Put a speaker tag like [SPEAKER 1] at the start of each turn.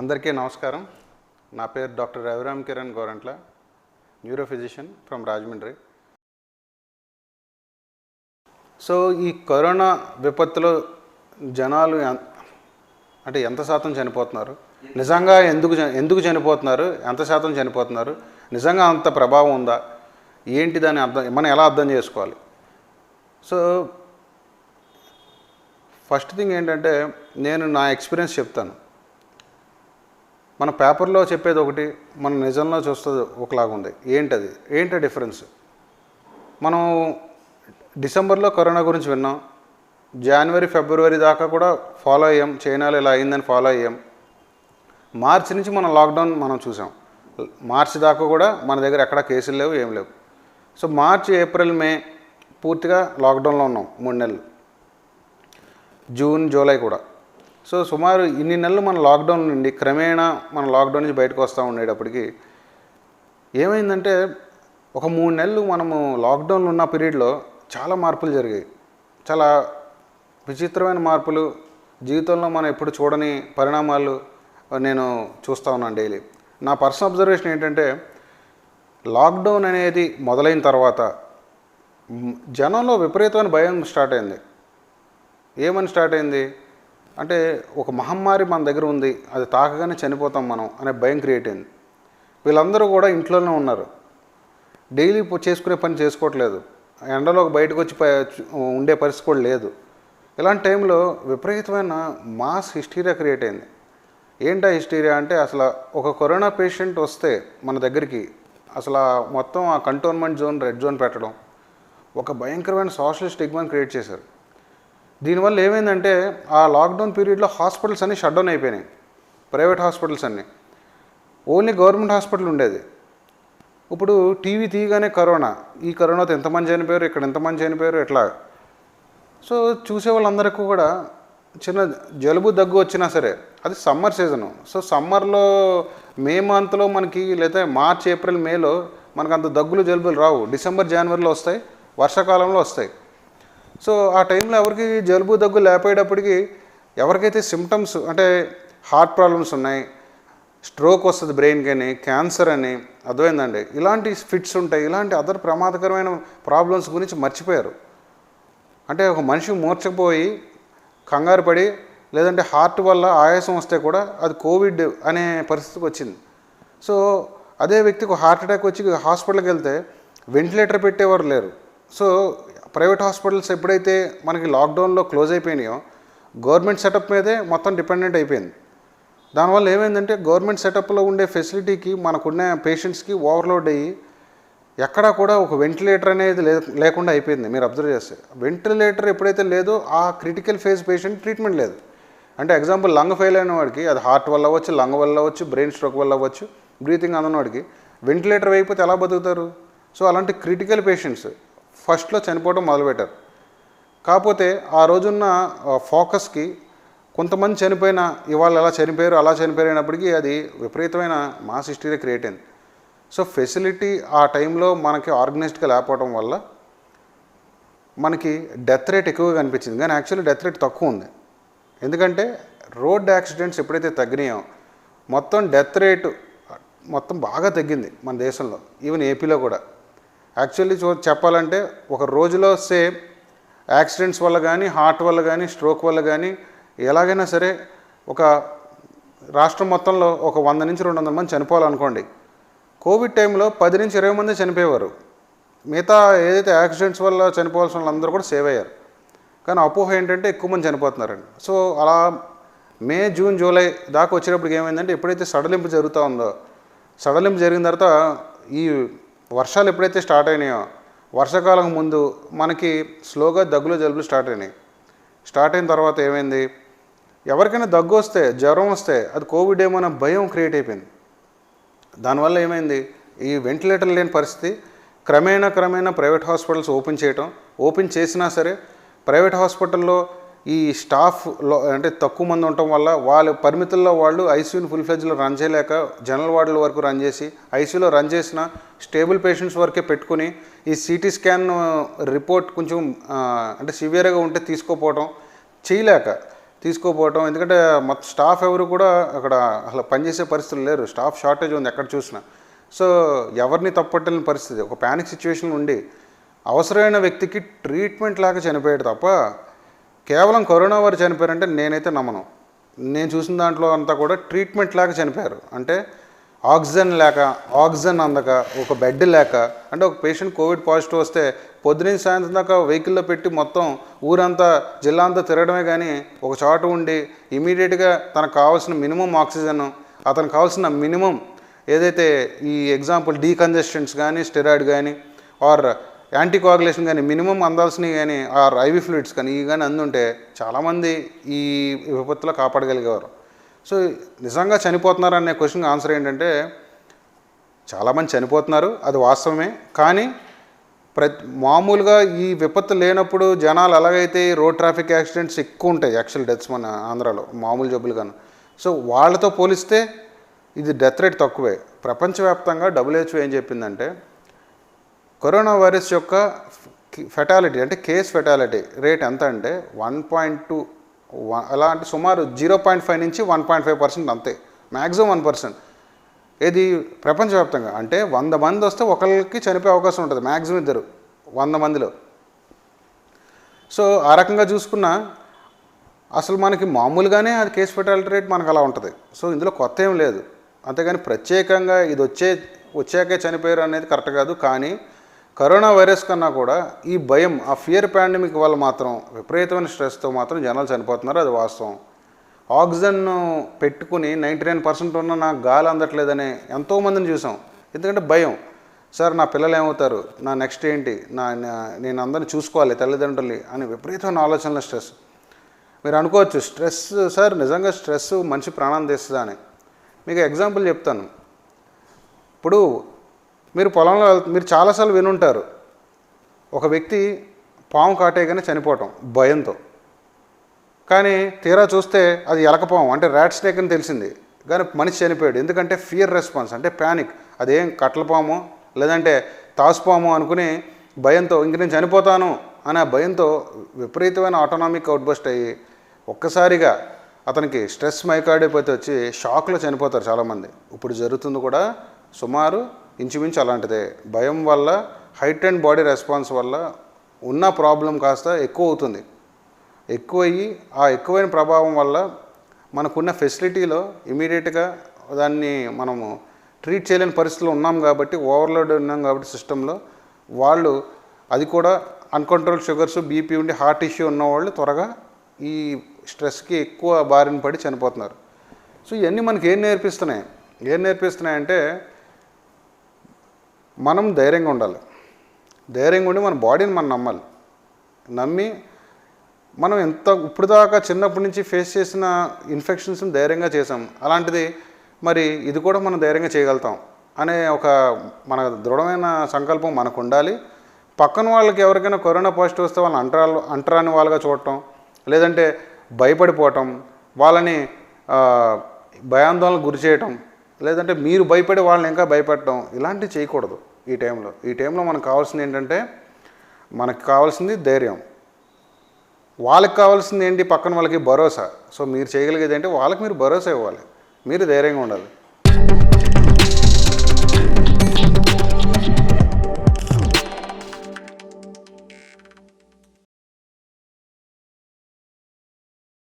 [SPEAKER 1] అందరికీ నమస్కారం. నా పేరు doctor Raviram Kiran Gorantla neuro physician from Rajahmundry. So ఈ కరోనా విపత్తులో జనాలు అంటే ఎంత శాతం చనిపోతున్నారు? నిజంగా ఎందుకు ఎందుకు చనిపోతున్నారు? ఎంత శాతం చనిపోతున్నారు? నిజంగా అంత ప్రభావం ఉందా? ఏంటి దాన్ని అర్థం మనం ఎలా అర్థం చేసుకోవాలి? సో ఫస్ట్ థింగ్ ఏంటంటే నేను నా ఎక్స్పీరియన్స్ చెప్తాను. మన పేపర్లో చెప్పేది ఒకటి మన నిజంలో చూస్తుంది ఒకలాగా ఉంది. ఏంటది? ఏంటి డిఫరెన్స్? మనం డిసెంబర్లో కరోనా గురించి విన్నాం. జనవరి ఫిబ్రవరి దాకా కూడా ఫాలో అయ్యాం. చైనాలో ఇలా అయిందని ఫాలో అయ్యాం. మార్చి నుంచి మనం లాక్డౌన్ మనం చూసాం. మార్చి దాకా కూడా మన దగ్గర ఎక్కడ కేసులు లేవు ఏం లేవు. సో మార్చి ఏప్రిల్ మే పూర్తిగా లాక్డౌన్లో ఉన్నాం. మూడు నెలలు. జూన్ జూలై కూడా. సో సుమారు ఇన్ని నెలలు మన లాక్డౌన్ నుండి క్రమేణా మన లాక్డౌన్ నుంచి బయటకు వస్తూ ఉండేటప్పటికి ఏమైందంటే ఒక మూడు నెలలు మనము లాక్డౌన్లో ఉన్న పీరియడ్లో చాలా మార్పులు జరిగాయి. చాలా విచిత్రమైన మార్పులు జీవితంలో మనం ఎప్పుడు చూడని పరిణామాలు నేను చూస్తూ ఉన్నాను డైలీ. నా పర్సనల్ అబ్జర్వేషన్ ఏంటంటే లాక్డౌన్ అనేది మొదలైన తర్వాత జనంలో విపరీతమైన భయం స్టార్ట్ అయింది. ఏమని స్టార్ట్ అయింది? అంటే ఒక మహమ్మారి మన దగ్గర ఉంది అది తాకగానే చనిపోతాం మనం అనే భయం క్రియేట్ అయింది. వీళ్ళందరూ కూడా ఇంట్లోనే ఉన్నారు. డైలీ చేసుకునే పని చేసుకోవట్లేదు. ఎండలోకి బయటకు వచ్చి ఉండే పరిస్థితి కూడా లేదు. ఇలాంటి టైంలో విపరీతమైన మాస్ హిస్టీరియా క్రియేట్ అయింది. ఏంటా హిస్టీరియా అంటే అసలు ఒక కరోనా పేషెంట్ వస్తే మన దగ్గరికి అసలు మొత్తం ఆ కంటోన్మెంట్ జోన్ రెడ్ జోన్ పెట్టడం ఒక భయంకరమైన సోషల్ స్టిగ్మాని క్రియేట్ చేశారు. దీనివల్ల ఏమైందంటే ఆ లాక్డౌన్ పీరియడ్లో హాస్పిటల్స్ అన్నీ షట్ డౌన్ అయిపోయినాయి. ప్రైవేట్ హాస్పిటల్స్ అన్నీ. ఓన్లీ గవర్నమెంట్ హాస్పిటల్ ఉండేది. ఇప్పుడు టీవీ తీయగానే కరోనా. ఈ కరోనాతో ఎంతమంది చనిపోయారు ఇక్కడ ఎంతమంది చనిపోయారు ఎట్లా? సో చూసే వాళ్ళందరికీ కూడా చిన్న జలుబు దగ్గు వచ్చినా సరే అది సమ్మర్ సీజను. సో సమ్మర్లో మే మంత్లో మనకి లేదా మార్చ్ ఏప్రిల్ మేలో మనకు అంత దగ్గులు జలుబులు రావు. డిసెంబర్ జనవరిలో వస్తాయి. వర్షాకాలంలో వస్తాయి. సో ఆ టైంలో ఎవరికి జలుబు దగ్గు లేపోయేటప్పటికి ఎవరికైతే సిమ్టమ్స్ అంటే హార్ట్ ప్రాబ్లమ్స్ ఉన్నాయి స్ట్రోక్ వస్తుంది బ్రెయిన్కి అని క్యాన్సర్ అని అర్థమైందండి. ఇలాంటి ఫిట్స్ ఉంటాయి ఇలాంటి అదర్ ప్రమాదకరమైన ప్రాబ్లమ్స్ గురించి మర్చిపోయారు. అంటే ఒక మనిషి మూర్చపోయి కంగారు పడి లేదంటే హార్ట్ వల్ల ఆయాసం వస్తే కూడా అది కోవిడ్ అనే పరిస్థితికి వచ్చింది. సో అదే వ్యక్తికి హార్ట్ అటాక్ వచ్చి హాస్పిటల్కి వెళ్తే వెంటిలేటర్ పెట్టేవారు లేరు. సో ప్రైవేట్ హాస్పిటల్స్ ఎప్పుడైతే మనకి లాక్డౌన్లో క్లోజ్ అయిపోయినాయో గవర్నమెంట్ సెటప్ మీదే మొత్తం డిపెండెంట్ అయిపోయింది. దానివల్ల ఏమైందంటే గవర్నమెంట్ సెటప్లో ఉండే ఫెసిలిటీకి మనకున్న పేషెంట్స్కి ఓవర్లోడ్ అయ్యి ఎక్కడా కూడా ఒక వెంటిలేటర్ అనేది లే లేకుండా అయిపోయింది. మీరు అబ్జర్వ్ చేస్తే. వెంటిలేటర్ ఎప్పుడైతే లేదో ఆ క్రిటికల్ ఫేజ్ పేషెంట్ ట్రీట్మెంట్ లేదు. అంటే ఎగ్జాంపుల్ లంగ్ ఫెయిల్ అయిన వాడికి అది హార్ట్ వల్ల అవ్వచ్చు లంగ్ వల్ల అవ్వచ్చు బ్రెయిన్ స్ట్రోక్ వల్ల అవ్వచ్చు బ్రీతింగ్ అందనవాడికి వెంటిలేటర్ వేయకపోతే ఎలా బతుకుతారు? సో అలాంటి క్రిటికల్ పేషెంట్స్ ఫస్ట్లో చనిపోవడం మొదలుపెట్టారు. కాకపోతే ఆ రోజున్న ఫోకస్కి కొంతమంది చనిపోయిన ఇవాళ ఎలా చనిపోయారు అలా చనిపోయినప్పటికీ అది విపరీతమైన మాస్ హిస్టరీ క్రియేట్ అయింది. సో ఫెసిలిటీ ఆ టైంలో మనకి ఆర్గనైజ్డ్గా లేకపోవడం వల్ల మనకి డెత్ రేట్ ఎక్కువగా కనిపించింది. కానీ యాక్చువల్లీ డెత్ రేట్ తక్కువ ఉంది. ఎందుకంటే రోడ్ యాక్సిడెంట్స్ ఎప్పుడైతే తగ్గినాయో మొత్తం డెత్ రేటు మొత్తం బాగా తగ్గింది మన దేశంలో. ఈవెన్ ఏపీలో కూడా. యాక్చువల్లీ చూ చెప్పాలంటే ఒక రోజులో సే యాక్సిడెంట్స్ వల్ల కానీ హార్ట్ వల్ల కానీ స్ట్రోక్ వల్ల కానీ ఎలాగైనా సరే ఒక రాష్ట్రం మొత్తంలో ఒక వంద నుంచి రెండు వందల మంది చనిపోవాలనుకోండి. కోవిడ్ టైంలో పది నుంచి ఇరవై మంది చనిపోయేవారు. మిగతా ఏదైతే యాక్సిడెంట్స్ వల్ల చనిపోవాల్సిన వాళ్ళందరూ కూడా సేవ్ అయ్యారు. కానీ అపోహ ఏంటంటే ఎక్కువ మంది చనిపోతున్నారండి. సో అలా మే జూన్ జూలై దాకా వచ్చేటప్పటికి ఏమైందంటే ఎప్పుడైతే సడలింపు జరుగుతూ ఉందో సడలింపు జరిగిన తర్వాత ఈ వర్షాలు ఎప్పుడైతే స్టార్ట్ అయినాయో వర్షాకాలం ముందు మనకి స్లోగా దగ్గులు జలుబులు స్టార్ట్ అయినాయి. స్టార్ట్ అయిన తర్వాత ఏమైంది? ఎవరికైనా దగ్గు వస్తే జ్వరం వస్తే అది కోవిడ్ ఏమో భయం క్రియేట్ అయిపోయింది. దానివల్ల ఏమైంది? ఈ వెంటిలేటర్ లేని పరిస్థితి క్రమేణా క్రమేణా ప్రైవేట్ హాస్పిటల్స్ ఓపెన్ చేయటం ఓపెన్ చేసినా సరే ప్రైవేట్ హాస్పిటల్లో ఈ స్టాఫ్లో అంటే తక్కువ మంది ఉండటం వల్ల వాళ్ళ పరిమితుల్లో వాళ్ళు ఐసీయూని ఫుల్ ఫ్లెజ్లో రన్ చేయలేక జనరల్ వార్డుల వరకు రన్ చేసి ఐసీయూలో రన్ చేసిన స్టేబుల్ పేషెంట్స్ వరకే పెట్టుకుని ఈ సిటీ స్కాన్ రిపోర్ట్ కొంచెం అంటే సివియర్గా ఉంటే తీసుకోపోవటం చేయలేక తీసుకోపోవటం. ఎందుకంటే మొత్తం స్టాఫ్ ఎవరు కూడా అక్కడ అసలు పనిచేసే పరిస్థితులు లేరు. స్టాఫ్ షార్టేజ్ ఉంది ఎక్కడ చూసినా. సో ఎవరిని తప్పట్టలేని పరిస్థితి. ఒక ప్యానిక్ సిచ్యువేషన్ ఉండి అవసరమైన వ్యక్తికి ట్రీట్మెంట్ లాగా చనిపోయాడు తప్ప కేవలం కరోనా వారు చనిపోయారంటే నేనైతే నమ్మను. నేను చూసిన దాంట్లో అంతా కూడా ట్రీట్మెంట్ లేక చనిపోయారు. అంటే ఆక్సిజన్ లేక ఆక్సిజన్ అందక ఒక బెడ్ లేక అంటే ఒక పేషెంట్ కోవిడ్ పాజిటివ్ వస్తే పొద్దున సాయంత్రం దాకా వెహికల్లో పెట్టి మొత్తం ఊరంతా జిల్లా అంతా తిరగడమే కానీ ఒక చోట ఉండి ఇమీడియట్గా తనకు కావాల్సిన మినిమం ఆక్సిజన్ అతనికి కావాల్సిన మినిమం ఏదైతే ఈ ఎగ్జాంపుల్ డీకంజెస్టెంట్స్ కానీ స్టెరాయిడ్ కానీ ఆర్ యాంటీకోగులేషన్ కానీ మినిమం అందాల్సినవి కానీ ఆర్ ఐవి ఫ్లూయిడ్స్ కానీ ఇవి కానీ అందుంటే చాలామంది ఈ విపత్తులో కాపాడగలిగేవారు. సో నిజంగా చనిపోతున్నారు అనే క్వశ్చన్ ఆన్సర్ ఏంటంటే చాలామంది చనిపోతున్నారు అది వాస్తవమే. కానీ ప్రతి మామూలుగా ఈ విపత్తు లేనప్పుడు జనాలు ఎలాగైతే రోడ్ ట్రాఫిక్ యాక్సిడెంట్స్ ఎక్కువ ఉంటాయి యాక్చువల్ డెత్స్ మన ఆంధ్రాలో మామూలు జబ్బులు కానీ సో వాళ్ళతో పోలిస్తే ఇది డెత్ రేట్ తక్కువే. ప్రపంచవ్యాప్తంగా డబ్ల్యూహెచ్ఓ ఏం చెప్పిందంటే కరోనా వైరస్ యొక్క ఫెటాలిటీ అంటే కేస్ ఫెటాలిటీ రేట్ ఎంత అంటే వన్ పాయింట్ టూ అలా అంటే సుమారు జీరో పాయింట్ ఫైవ్ నుంచి వన్ పాయింట్ ఫైవ్ పర్సెంట్ అంతే. Maximum one percent. ఇది ప్రపంచవ్యాప్తంగా అంటే వంద మంది వస్తే ఒకరికి చనిపోయే అవకాశం ఉంటుంది. మ్యాక్సిమం ఇద్దరు. వంద మందిలో. సో ఆ రకంగా చూసుకున్నా అసలు మనకి మామూలుగానే అది కేసు ఫెటాలిటీ రేట్ మనకు అలా ఉంటుంది. సో ఇందులో కొత్త ఏం లేదు. అంతేగాని ప్రత్యేకంగా ఇది వచ్చే వచ్చాకే చనిపోయారు అనేది కరెక్ట్ కాదు. కానీ కరోనా వైరస్ కన్నా కూడా ఈ భయం ఆ ఫియర్ పాండమిక్ వల్ల మాత్రం విపరీతమైన స్ట్రెస్తో మాత్రం జనాలు చనిపోతున్నారు అది వాస్తవం. ఆక్సిజన్ పెట్టుకుని నైంటీ నైన్ పర్సెంట్ ఉన్న నాకు గాలి అందట్లేదని ఎంతోమందిని చూసాం. ఎందుకంటే భయం. సార్ నా పిల్లలు ఏమవుతారు? నా నెక్స్ట్ ఏంటి? నా నేను అందరిని చూసుకోవాలి తల్లిదండ్రులు అని విపరీతమైన ఆలోచనల స్ట్రెస్. మీరు అనుకోవచ్చు స్ట్రెస్ సార్ నిజంగా స్ట్రెస్ మనిషి ప్రాణాన్ని తీస్తుందని మీకు ఎగ్జాంపుల్ చెప్తాను. ఇప్పుడు మీరు పొలంలో మీరు చాలాసార్లు వినుంటారు. ఒక వ్యక్తి పాము కాటేయగానే చనిపోవటం భయంతో. కానీ తీరా చూస్తే అది ఎలకపాము అంటే ర్యాట్ స్నేక్ అని తెలిసింది. కానీ మనిషి చనిపోయాడు. ఎందుకంటే ఫియర్ రెస్పాన్స్ అంటే ప్యానిక్ అదేం కట్లపాము లేదంటే తాసుపాము అనుకుని భయంతో ఇంక నేను చనిపోతాను అనే ఆ భయంతో విపరీతమైన ఆటోనామిక్ అవుట్బస్ట్ అయ్యి ఒక్కసారిగా అతనికి స్ట్రెస్ మైకాడైపోతే వచ్చి షాక్లో చనిపోతారు చాలామంది. ఇప్పుడు జరుగుతుంది కూడా సుమారు ఇంచుమించు అలాంటిదే. భయం వల్ల హైట్ అండ్ బాడీ రెస్పాన్స్ వల్ల ఉన్న ప్రాబ్లం కాస్త ఎక్కువ అవుతుంది. ఎక్కువయ్యి ఆ ఎక్కువైన ప్రభావం వల్ల మనకున్న ఫెసిలిటీలో ఇమీడియట్గా దాన్ని మనము ట్రీట్ చేయలేని పరిస్థితులు ఉన్నాం కాబట్టి ఓవర్లోడ్ ఉన్నాం కాబట్టి సిస్టంలో వాళ్ళు అది కూడా అన్కంట్రోల్ షుగర్స్ బీపీ ఉండి హార్ట్ ఇష్యూ ఉన్నవాళ్ళు త్వరగా ఈ స్ట్రెస్కి ఎక్కువ బారిన పడి చనిపోతున్నారు. సో ఇవన్నీ మనకి ఏం నేర్పిస్తున్నాయి? ఏం నేర్పిస్తున్నాయంటే మనం ధైర్యంగా ఉండాలి. ధైర్యంగా ఉండి మన బాడీని మనం నమ్మాలి. నమ్మి మనం ఎంత ఇప్పుడు దాకా చిన్నప్పటి నుంచి ఫేస్ చేసిన ఇన్ఫెక్షన్స్ని ధైర్యంగా చేసాం అలాంటిది మరి ఇది కూడా మనం ధైర్యంగా చేయగలుగుతాం అనే ఒక మన దృఢమైన సంకల్పం మనకు ఉండాలి. పక్కన వాళ్ళకి ఎవరికైనా కరోనా పాజిటివ్ వస్తే వాళ్ళని అంటరా అంటరాని వాళ్ళగా చూడటం లేదంటే భయపడిపోవటం వాళ్ళని భయాందోళనకు గురి చేయటం లేదంటే మీరు భయపడి వాళ్ళని ఇంకా భయపెట్టడం ఇలాంటివి చేయకూడదు ఈ టైంలో. ఈ టైంలో మనకు కావాల్సింది ఏంటంటే మనకు కావాల్సింది ధైర్యం. వాళ్ళకి కావాల్సింది ఏంటి? పక్కన వాళ్ళకి భరోసా. సో మీరు చేయగలిగేది ఏంటి? వాళ్ళకి మీరు భరోసా ఇవ్వాలి. మీరు ధైర్యంగా ఉండాలి.